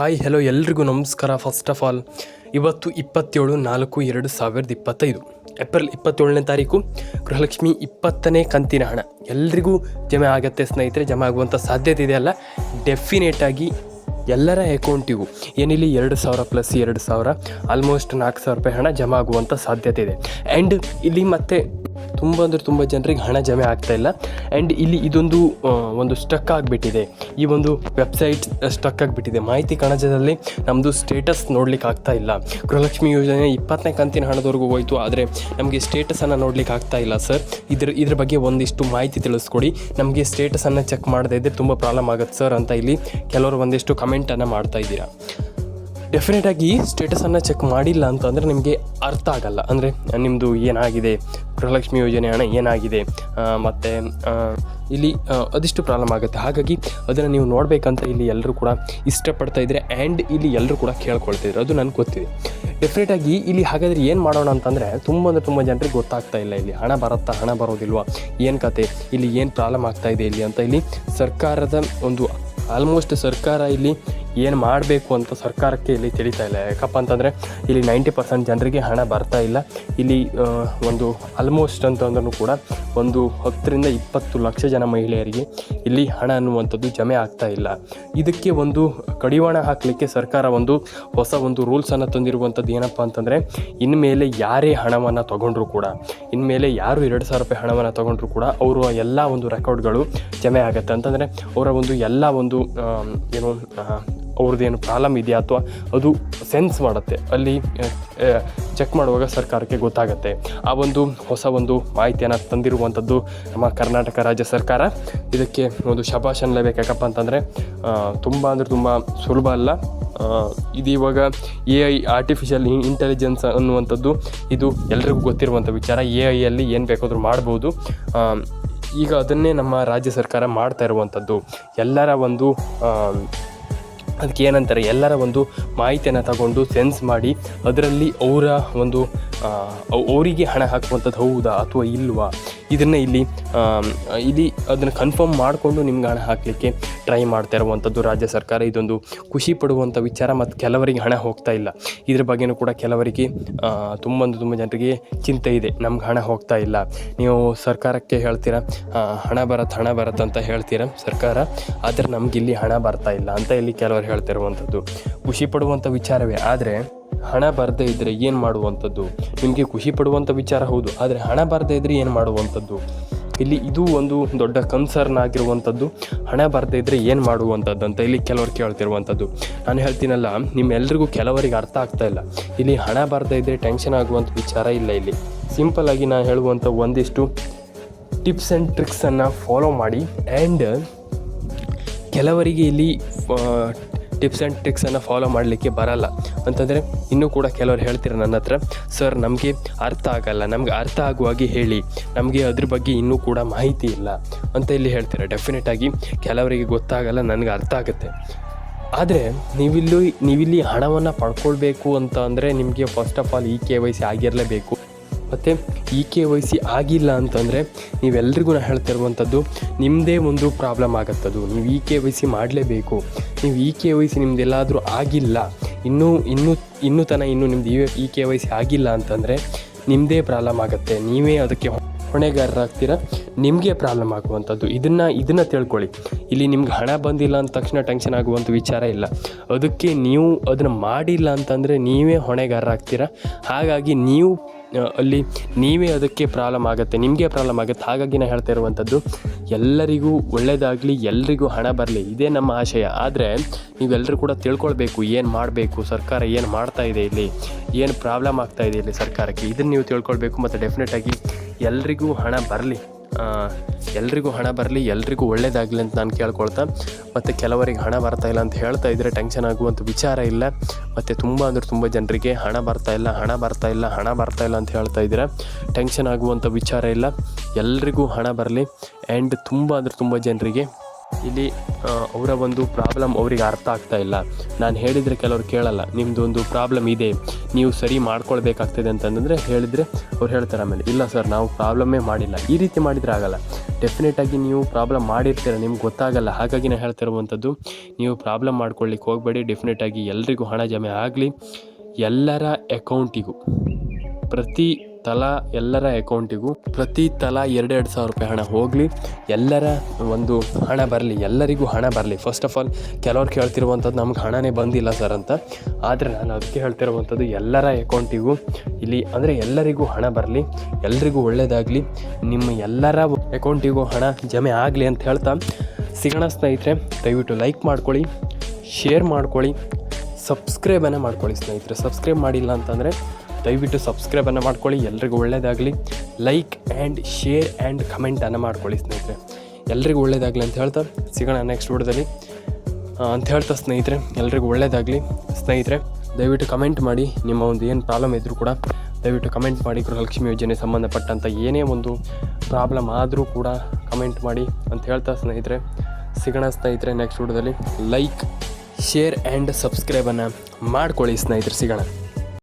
Hi hello ಎಲ್ರಿಗೂ ನಮಸ್ಕಾರ. First of all ಇವತ್ತು ಇಪ್ಪತ್ತೇಳು ನಾಲ್ಕು ಎರಡು ಸಾವಿರದ ಇಪ್ಪತ್ತೈದು ಏಪ್ರಿಲ್ ಇಪ್ಪತ್ತೇಳನೇ ತಾರೀಕು, ಗೃಹಲಕ್ಷ್ಮಿ ಇಪ್ಪತ್ತನೇ ಕಂತಿನ ಹಣ. ಎಲ್ರಿಗೂ ಜಮೆ ಆಗತ್ತೆ ಸ್ನೇಹಿತರೆ, ಜಮೆ ಆಗುವಂಥ ಸಾಧ್ಯತೆ ಇದೆ ಅಲ್ಲ? ಡೆಫಿನೇಟಾಗಿ ಎಲ್ಲರ ಅಕೌಂಟಿಗೂ, ಏನಿಲ್ಲಿ ಎರಡು ಸಾವಿರ ಪ್ಲಸ್ ಎರಡು ಸಾವಿರ ಆಲ್ಮೋಸ್ಟ್ ನಾಲ್ಕು ಸಾವಿರ ರೂಪಾಯಿ ಹಣ ಜಮಾ ಆಗುವಂಥ ಸಾಧ್ಯತೆ ಇದೆ. ಆ್ಯಂಡ್ ಇಲ್ಲಿ ಮತ್ತೆ ತುಂಬ ಅಂದರೆ ತುಂಬ ಜನರಿಗೆ ಹಣ ಜಮೆ ಆಗ್ತಾ ಇಲ್ಲ. ಆ್ಯಂಡ್ ಇಲ್ಲಿ ಇದೊಂದು ಒಂದು ಸ್ಟಕ್ ಆಗಿಬಿಟ್ಟಿದೆ. ಈ ಒಂದು ವೆಬ್ಸೈಟ್ ಸ್ಟಕ್ ಆಗಿಬಿಟ್ಟಿದೆ. ಮಾಹಿತಿ ಕಣಜದಲ್ಲಿ ನಮ್ಮದು ಸ್ಟೇಟಸ್ ನೋಡ್ಲಿಕ್ಕೆ ಆಗ್ತಾ ಇಲ್ಲ. ಗೃಹಲಕ್ಷ್ಮಿ ಯೋಜನೆ ಇಪ್ಪತ್ತನೇ ಕಂತಿನ ಹಣದವರೆಗೂ ಹೋಯಿತು, ಆದರೆ ನಮಗೆ ಸ್ಟೇಟಸನ್ನು ನೋಡ್ಲಿಕ್ಕೆ ಆಗ್ತಾ ಇಲ್ಲ ಸರ್ ಇದ್ರ ಇದ್ರ ಬಗ್ಗೆ ಒಂದಿಷ್ಟು ಮಾಹಿತಿ ತಿಳಿಸ್ಕೊಡಿ. ನಮಗೆ ಸ್ಟೇಟಸನ್ನು ಚೆಕ್ ಮಾಡದೇ ಇದ್ದರೆ ತುಂಬ ಪ್ರಾಬ್ಲಮ್ ಆಗುತ್ತೆ ಸರ್ ಅಂತ ಇಲ್ಲಿ ಕೆಲವರು ಒಂದಿಷ್ಟು ಕಮೆಂಟನ್ನು ಮಾಡ್ತಾ ಇದ್ದೀರಾ. ಡೆಫಿನೆಟಾಗಿ ಸ್ಟೇಟಸನ್ನು ಚೆಕ್ ಮಾಡಿಲ್ಲ ಅಂತಂದರೆ ನಿಮಗೆ ಅರ್ಥ ಆಗಲ್ಲ. ಅಂದರೆ ನಿಮ್ಮದು ಏನಾಗಿದೆ? ಗೃಹಲಕ್ಷ್ಮಿ ಯೋಜನೆ ಹಣ ಏನಾಗಿದೆ? ಮತ್ತು ಇಲ್ಲಿ ಅದಿಷ್ಟು ಪ್ರಾಬ್ಲಮ್ ಆಗುತ್ತೆ. ಹಾಗಾಗಿ ಅದನ್ನು ನೀವು ನೋಡಬೇಕಂತ ಇಲ್ಲಿ ಎಲ್ಲರೂ ಕೂಡ ಇಷ್ಟಪಡ್ತಾ ಇದ್ದರೆ ಆ್ಯಂಡ್ ಇಲ್ಲಿ ಎಲ್ಲರೂ ಕೂಡ ಕೇಳ್ಕೊಳ್ತಿದ್ರು ಅದು ನನಗೆ ಗೊತ್ತಿದೆ. ಡೆಫಿನೆಟಾಗಿ ಇಲ್ಲಿ ಹಾಗಾದರೆ ಏನು ಮಾಡೋಣ ಅಂತಂದರೆ ತುಂಬ ಅಂದರೆ ತುಂಬ ಜನರಿಗೆ ಗೊತ್ತಾಗ್ತಾ ಇಲ್ಲ ಇಲ್ಲಿ. ಹಣ ಬರುತ್ತಾ, ಹಣ ಬರೋದಿಲ್ವಾ? ಏನು ಕತೆ? ಇಲ್ಲಿ ಏನು ಪ್ರಾಬ್ಲಮ್ ಆಗ್ತಾ ಇದೆ ಇಲ್ಲಿ ಅಂತ ಇಲ್ಲಿ ಸರ್ಕಾರದ ಒಂದು ಆಲ್ಮೋಸ್ಟ್ ಸರ್ಕಾರ ಇಲ್ಲಿ ಏನು ಮಾಡಬೇಕು ಅಂತ ಸರ್ಕಾರಕ್ಕೆ ಇಲ್ಲಿ ತಿಳಿತಾ ಇಲ್ಲ. ಯಾಕಪ್ಪ ಅಂತಂದರೆ, ಇಲ್ಲಿ ನೈಂಟಿ ಪರ್ಸೆಂಟ್ ಜನರಿಗೆ ಹಣ ಬರ್ತಾ ಇಲ್ಲ. ಇಲ್ಲಿ ಒಂದು ಆಲ್ಮೋಸ್ಟ್ ಅಂತಂದ್ರೂ ಕೂಡ ಒಂದು ಹತ್ತರಿಂದ ಇಪ್ಪತ್ತು ಲಕ್ಷ ಜನ ಮಹಿಳೆಯರಿಗೆ ಇಲ್ಲಿ ಹಣ ಅನ್ನುವಂಥದ್ದು ಜಮೆ ಆಗ್ತಾ ಇಲ್ಲ. ಇದಕ್ಕೆ ಒಂದು ಕಡಿವಾಣ ಹಾಕಲಿಕ್ಕೆ ಸರ್ಕಾರ ಒಂದು ಹೊಸ ಒಂದು ರೂಲ್ಸನ್ನು ತಂದಿರುವಂಥದ್ದು ಏನಪ್ಪ ಅಂತಂದರೆ, ಇನ್ಮೇಲೆ ಯಾರೇ ಹಣವನ್ನು ತಗೊಂಡ್ರು ಕೂಡ, ಇನ್ಮೇಲೆ ಯಾರು ಎರಡು ಸಾವಿರ ರೂಪಾಯಿ ಹಣವನ್ನು ತಗೊಂಡ್ರು ಕೂಡ ಅವರು ಎಲ್ಲ ಒಂದು ರೆಕಾರ್ಡ್ಗಳು ಜಮೆ ಆಗುತ್ತೆ. ಅಂತಂದರೆ, ಅವರ ಒಂದು ಎಲ್ಲ ಒಂದು ಆಮ್, ಏನು ಪ್ರಾಬ್ಲಮ್ ಇದೆಯಾ ಅಥವಾ ಅದು ಸೆನ್ಸ್ ಮಾಡುತ್ತೆ? ಅಲ್ಲಿ ಚೆಕ್ ಮಾಡುವಾಗ ಸರ್ಕಾರಕ್ಕೆ ಗೊತ್ತಾಗುತ್ತೆ. ಆ ಒಂದು ಹೊಸ ಒಂದು ಮಾಹಿತಿಯನ್ನು ತಂದಿರುವಂಥದ್ದು ನಮ್ಮ ಕರ್ನಾಟಕ ರಾಜ್ಯ ಸರ್ಕಾರ. ಇದಕ್ಕೆ ಒಂದು ಶಬಾಷ್ ಅನ್ನಲೇಬೇಕು ಯಾಕಪ್ಪ ಅಂತಂದರೆ ತುಂಬ ಅಂದರೆ ತುಂಬ ಸುಲಭ ಅಲ್ಲ. ಇದು ಇವಾಗ ಎ ಐ ಆರ್ಟಿಫಿಷಿಯಲ್ ಇಂಟೆಲಿಜೆನ್ಸ್ ಅನ್ನುವಂಥದ್ದು ಇದು ಎಲ್ರಿಗೂ ಗೊತ್ತಿರುವಂಥ ವಿಚಾರ. ಎ ಐಯಲ್ಲಿ ಏನು ಬೇಕಾದರೂ ಮಾಡ್ಬೋದು. ಈಗ ಅದನ್ನೇ ನಮ್ಮ ರಾಜ್ಯ ಸರ್ಕಾರ ಮಾಡ್ತಾ ಇರುವಂಥದ್ದು. ಎಲ್ಲರ ಒಂದು ಅದಕ್ಕೆ ಏನಂತಾರೆ ಎಲ್ಲರ ಒಂದು ಮಾಹಿತಿಯನ್ನು ತಗೊಂಡು ಸೆನ್ಸ್ ಮಾಡಿ, ಅದರಲ್ಲಿ ಅವರ ಒಂದು ಅವರಿಗೆ ಹಣ ಹಾಕುವಂಥದ್ದು ಹೌದಾ ಅಥವಾ ಇಲ್ವಾ? ಇದನ್ನು ಇಲ್ಲಿ ಇಲ್ಲಿ ಅದನ್ನು ಕನ್ಫರ್ಮ್ ಮಾಡಿಕೊಂಡು ನಿಮ್ಗೆ ಹಣ ಹಾಕಲಿಕ್ಕೆ ಟ್ರೈ ಮಾಡ್ತಾ ಇರುವಂಥದ್ದು ರಾಜ್ಯ ಸರ್ಕಾರ. ಇದೊಂದು ಖುಷಿ ಪಡುವಂಥ ವಿಚಾರ ಮತ್ತು ಕೆಲವರಿಗೆ ಹಣ ಹೋಗ್ತಾ ಇಲ್ಲ. ಇದ್ರ ಬಗ್ಗೆನೂ ಕೂಡ ಕೆಲವರಿಗೆ ತುಂಬ ತುಂಬ ಜನರಿಗೆ ಚಿಂತೆ ಇದೆ. ನಮ್ಗೆ ಹಣ ಹೋಗ್ತಾ ಇಲ್ಲ. ನೀವು ಸರ್ಕಾರಕ್ಕೆ ಹೇಳ್ತೀರಾ ಹಣ ಬರತ್ತೆ ಹಣ ಬರತ್ತೆ ಅಂತ ಹೇಳ್ತೀರಾ ಸರ್ಕಾರ? ಆದರೆ ನಮಗಿಲ್ಲಿ ಹಣ ಬರ್ತಾ ಇಲ್ಲ ಅಂತ ಇಲ್ಲಿ ಕೆಲವರು ಹೇಳ್ತಿರುವಂಥದ್ದು ಖುಷಿ ಪಡುವಂಥ ವಿಚಾರವೇ. ಆದರೆ ಹಣ ಬರದೇ ಇದ್ದರೆ ಏನು ಮಾಡುವಂಥದ್ದು? ನಿಮಗೆ ಖುಷಿ ಪಡುವಂಥ ವಿಚಾರ ಹೌದು, ಆದರೆ ಹಣ ಬರದೇ ಇದ್ದರೆ ಏನು ಮಾಡುವಂಥದ್ದು? ಇಲ್ಲಿ ಇದು ಒಂದು ದೊಡ್ಡ ಕನ್ಸರ್ನ್ ಆಗಿರುವಂಥದ್ದು. ಹಣ ಬರದೇ ಇದ್ದರೆ ಏನು ಮಾಡುವಂಥದ್ದು ಅಂತ ಇಲ್ಲಿ ಕೆಲವರು ಕೇಳ್ತಿರುವಂಥದ್ದು. ನಾನು ಹೇಳ್ತೀನಲ್ಲ ನಿಮ್ಮೆಲ್ಲರಿಗೂ ಕೆಲವರಿಗೆ ಅರ್ಥ ಆಗ್ತಾ ಇಲ್ಲ. ಇಲ್ಲಿ ಹಣ ಬರದೇ ಇದ್ದರೆ ಟೆನ್ಷನ್ ಆಗುವಂಥ ವಿಚಾರ ಇಲ್ಲ ಇಲ್ಲಿ. ಸಿಂಪಲ್ ಆಗಿ ನಾನು ಹೇಳುವಂಥ ಒಂದಿಷ್ಟು ಟಿಪ್ಸ್ ಆ್ಯಂಡ್ ಟ್ರಿಕ್ಸನ್ನು ಫಾಲೋ ಮಾಡಿ. ಆ್ಯಂಡ್ ಕೆಲವರಿಗೆ ಇಲ್ಲಿ ಟಿಪ್ಸ್ ಆ್ಯಂಡ್ ಟ್ರಿಕ್ಸನ್ನು ಫಾಲೋ ಮಾಡಲಿಕ್ಕೆ ಬರಲ್ಲ. ಅಂತಂದರೆ ಇನ್ನೂ ಕೂಡ ಕೆಲವರು ಹೇಳ್ತೀರ ನನ್ನ ಹತ್ರ, ಸರ್, ನಮಗೆ ಅರ್ಥ ಆಗಲ್ಲ, ನಮಗೆ ಅರ್ಥ ಆಗುವಾಗೆ ಹೇಳಿ. ನಮಗೆ ಅದ್ರ ಬಗ್ಗೆ ಇನ್ನೂ ಕೂಡ ಮಾಹಿತಿ ಇಲ್ಲ. ಅಂತ ಇಲ್ಲಿ ಹೇಳ್ತೀರ. ಡೆಫಿನೆಟಾಗಿ ಕೆಲವರಿಗೆ ಗೊತ್ತಾಗಲ್ಲ, ನನಗೆ ಅರ್ಥ ಆಗುತ್ತೆ. ಆದರೆ ನೀವಿಲ್ಲೂ, ನೀವಿಲ್ಲಿ ಹಣವನ್ನು ಪಡ್ಕೊಳ್ಬೇಕು ಅಂತ ಅಂದರೆ ನಿಮಗೆ ಫಸ್ಟ್ ಆಫ್ ಆಲ್ ಈ ಕೆ ವೈ ಸಿ ಆಗಿರಲೇಬೇಕು. ಮತ್ತು ಇ ಕೆ ವೈ ಸಿ ಆಗಿಲ್ಲ ಅಂತಂದರೆ ನೀವೆಲ್ರಿಗೂ ನಾನು ಹೇಳ್ತಿರುವಂಥದ್ದು ನಿಮ್ಮದೇ ಒಂದು ಪ್ರಾಬ್ಲಮ್ ಆಗತ್ತದು. ನೀವು ಇ ಕೆ ವೈ ಸಿ ಮಾಡಲೇಬೇಕು. ನೀವು ಇ ಕೆ ವೈ ಸಿ ನಿಮ್ದೆಲ್ಲಾದರೂ ಆಗಿಲ್ಲ, ಇನ್ನೂ ಇನ್ನೂ ಇನ್ನೂ ತನ ಇನ್ನೂ ನಿಮ್ದು ಇ ಕೆ ವೈ ಸಿ ಆಗಿಲ್ಲ ಅಂತಂದರೆ ನಿಮ್ಮದೇ ಪ್ರಾಬ್ಲಮ್ ಆಗುತ್ತೆ. ನೀವೇ ಅದಕ್ಕೆ ಹೊಣೆಗಾರರಾಗ್ತೀರ? ನಿಮಗೆ ಪ್ರಾಬ್ಲಮ್ ಆಗುವಂಥದ್ದು. ಇದನ್ನು ಇದನ್ನು ತಿಳ್ಕೊಳ್ಳಿ. ಇಲ್ಲಿ ನಿಮ್ಗೆ ಹಣ ಬಂದಿಲ್ಲ ಅಂದ ತಕ್ಷಣ ಟೆನ್ಷನ್ ಆಗುವಂಥ ವಿಚಾರ ಇಲ್ಲ. ಅದಕ್ಕೆ ನೀವು ಅದನ್ನು ಮಾಡಿಲ್ಲ ಅಂತಂದರೆ ನೀವೇ ಹೊಣೆಗಾರರಾಗ್ತೀರ? ಹಾಗಾಗಿ ನೀವು ಅಲ್ಲಿ ನೀವೇ ಅದಕ್ಕೆ ಪ್ರಾಬ್ಲಮ್ ಆಗುತ್ತೆ, ನಿಮಗೆ ಪ್ರಾಬ್ಲಮ್ ಆಗುತ್ತೆ, ಹಾಗಾಗಿ ನಾನು ಹೇಳ್ತಾ ಇರುವಂಥದ್ದು, ಎಲ್ಲರಿಗೂ ಒಳ್ಳೆಯದಾಗಲಿ ಎಲ್ಲರಿಗೂ ಹಣ ಬರಲಿ, ಇದೇ ನಮ್ಮ ಆಶಯ. ಆದರೆ ನೀವೆಲ್ಲರೂ ಕೂಡ ತಿಳ್ಕೊಳ್ಬೇಕು, ಏನು ಮಾಡಬೇಕು, ಸರ್ಕಾರ ಏನು ಮಾಡ್ತಾ ಇದೆ ಇಲ್ಲಿ, ಏನು ಪ್ರಾಬ್ಲಮ್ ಆಗ್ತಾ ಇದೆ ಇಲ್ಲಿ ಸರ್ಕಾರಕ್ಕೆ, ಇದನ್ನು ನೀವು ತಿಳ್ಕೊಳ್ಬೇಕು, ಮತ್ತು ಡೆಫಿನೆಟಾಗಿ ಎಲ್ರಿಗೂ ಹಣ ಬರಲಿ. ಎಲ್ರಿಗೂ ಹಣ ಬರಲಿ, ಎಲ್ರಿಗೂ ಒಳ್ಳೇದಾಗಲಿ ಅಂತ ನಾನು ಕೇಳ್ಕೊಳ್ತಾ, ಮತ್ತು ಕೆಲವರಿಗೆ ಹಣ ಬರ್ತಾ ಇಲ್ಲ ಅಂತ ಹೇಳ್ತಾ ಇದ್ದರೆ ಟೆನ್ಷನ್ ಆಗುವಂಥ ವಿಚಾರ ಇಲ್ಲ. ಮತ್ತು ತುಂಬ ಅಂದರೆ ತುಂಬ ಜನರಿಗೆ ಹಣ ಬರ್ತಾ ಇಲ್ಲ, ಹಣ ಬರ್ತಾ ಇಲ್ಲ, ಹಣ ಬರ್ತಾ ಇಲ್ಲ ಅಂತ ಹೇಳ್ತಾ ಇದ್ದರೆ ಟೆನ್ಷನ್ ಆಗುವಂಥ ವಿಚಾರ ಇಲ್ಲ. ಎಲ್ರಿಗೂ ಹಣ ಬರಲಿ ಆ್ಯಂಡ್ ತುಂಬ ಅಂದರೆ ತುಂಬ ಜನರಿಗೆ ಇಲ್ಲಿ ಅವರ ಒಂದು ಪ್ರಾಬ್ಲಮ್ ಅವರಿಗೆ ಅರ್ಥ ಆಗ್ತಾ ಇಲ್ಲ. ನಾನು ಹೇಳಿದರೆ ಕೆಲವರು ಕೇಳಲ್ಲ ನಿಮ್ಮದು ಒಂದು ಪ್ರಾಬ್ಲಮ್ ಇದೆ, ನೀವು ಸರಿ ಮಾಡ್ಕೊಳ್ಬೇಕಾಗ್ತದೆ ಅಂತಂದರೆ ಹೇಳಿದರೆ ಅವ್ರು ಹೇಳ್ತಾರೆ ಆಮೇಲೆ, ಇಲ್ಲ ಸರ್ ನಾವು ಪ್ರಾಬ್ಲಮ್ಮೇ ಮಾಡಿಲ್ಲ, ಈ ರೀತಿ ಮಾಡಿದರೆ ಆಗಲ್ಲ. ಡೆಫಿನೆಟಾಗಿ ನೀವು ಪ್ರಾಬ್ಲಮ್ ಮಾಡಿರ್ತೀರ, ನಿಮ್ಗೆ ಗೊತ್ತಾಗಲ್ಲ ಹಾಗಾಗಿ ನಾನು ಹೇಳ್ತಿರುವಂಥದ್ದು ನೀವು ಪ್ರಾಬ್ಲಮ್ ಮಾಡ್ಕೊಳ್ಳಿಕ್ಕೆ ಹೋಗಬೇಡಿ ಡೆಫಿನೆಟಾಗಿ ಎಲ್ರಿಗೂ ಹಣ ಜಮೆ ಆಗಲಿ, ಎಲ್ಲರ ಅಕೌಂಟಿಗೂ ಪ್ರತಿ ತಲಾ ಎಲ್ಲರ ಅಕೌಂಟಿಗೂ ಪ್ರತಿ ತಲಾ ಎರಡೆರಡು ಸಾವಿರ ರೂಪಾಯಿ ಹಣ ಹೋಗಲಿ, ಎಲ್ಲರ ಒಂದು ಹಣ ಬರಲಿ, ಎಲ್ಲರಿಗೂ ಹಣ ಬರಲಿ. ಫಸ್ಟ್ ಆಫ್ ಆಲ್ ಕೆಲವ್ರು ಕೇಳ್ತಿರುವಂಥದ್ದು ನಮ್ಗೆ ಹಣನೇ ಬಂದಿಲ್ಲ ಸರ್ ಅಂತ. ಆದರೆ ನಾನು ಅದಕ್ಕೆ ಹೇಳ್ತಿರುವಂಥದ್ದು ಎಲ್ಲರ ಅಕೌಂಟಿಗೂ ಇಲ್ಲಿ ಅಂದರೆ ಎಲ್ಲರಿಗೂ ಹಣ ಬರಲಿ, ಎಲ್ರಿಗೂ ಒಳ್ಳೆಯದಾಗಲಿ ನಿಮ್ಮ ಎಲ್ಲರ ಅಕೌಂಟಿಗೂ ಹಣ ಜಮೆ ಆಗಲಿ ಅಂತ ಹೇಳ್ತಾ ಸಿಗೋಣ ಸ್ನೇಹಿತರೆ, ದಯವಿಟ್ಟು ಲೈಕ್ ಮಾಡ್ಕೊಳ್ಳಿ ಶೇರ್ ಮಾಡ್ಕೊಳ್ಳಿ ಸಬ್ಸ್ಕ್ರೈಬನ್ನೇ ಮಾಡ್ಕೊಳ್ಳಿ ಸ್ನೇಹಿತರೆ. ಸಬ್ಸ್ಕ್ರೈಬ್ ಮಾಡಿಲ್ಲ ಅಂತಂದರೆ ದಯವಿಟ್ಟು ಸಬ್ಸ್ಕ್ರೈಬನ್ನು ಮಾಡ್ಕೊಳ್ಳಿ, ಎಲ್ರಿಗೂ ಒಳ್ಳೆಯದಾಗಲಿ ಲೈಕ್ ಆ್ಯಂಡ್ ಶೇರ್ ಆ್ಯಂಡ್ ಕಮೆಂಟನ್ನು ಮಾಡ್ಕೊಳ್ಳಿ ಸ್ನೇಹಿತರೆ. ಎಲ್ರಿಗೂ ಒಳ್ಳೆಯದಾಗಲಿ ಅಂತ ಹೇಳ್ತಾ ಸಿಗೋಣ ನೆಕ್ಸ್ಟ್ ವಿಡಿಯೋದಲ್ಲಿ. ಅಂತ ಹೇಳ್ತಾ ಸ್ನೇಹಿತರೆ. ಎಲ್ರಿಗೂ ಒಳ್ಳೆಯದಾಗಲಿ ಸ್ನೇಹಿತರೆ, ದಯವಿಟ್ಟು ಕಮೆಂಟ್ ಮಾಡಿ. ನಿಮ್ಮ ಒಂದು ಏನು ಪ್ರಾಬ್ಲಮ್ ಇದ್ದರೂ ಕೂಡ ದಯವಿಟ್ಟು ಕಮೆಂಟ್ ಮಾಡಿ. ಗೃಹಲಕ್ಷ್ಮಿ ಯೋಜನೆ ಸಂಬಂಧಪಟ್ಟಂಥ ಏನೇ ಒಂದು ಪ್ರಾಬ್ಲಮ್ ಆದರೂ ಕೂಡ ಕಮೆಂಟ್ ಮಾಡಿ ಅಂತ ಹೇಳ್ತಾ ಸ್ನೇಹಿತರೆ. ಸಿಗೋಣ ಸ್ನೇಹಿತರೆ ನೆಕ್ಸ್ಟ್ ವಿಡಿಯೋದಲ್ಲಿ. ಲೈಕ್ ಶೇರ್ ಆ್ಯಂಡ್ ಸಬ್ಸ್ಕ್ರೈಬನ್ನು ಮಾಡ್ಕೊಳ್ಳಿ ಸ್ನೇಹಿತರೆ. ಸಿಗೋಣ.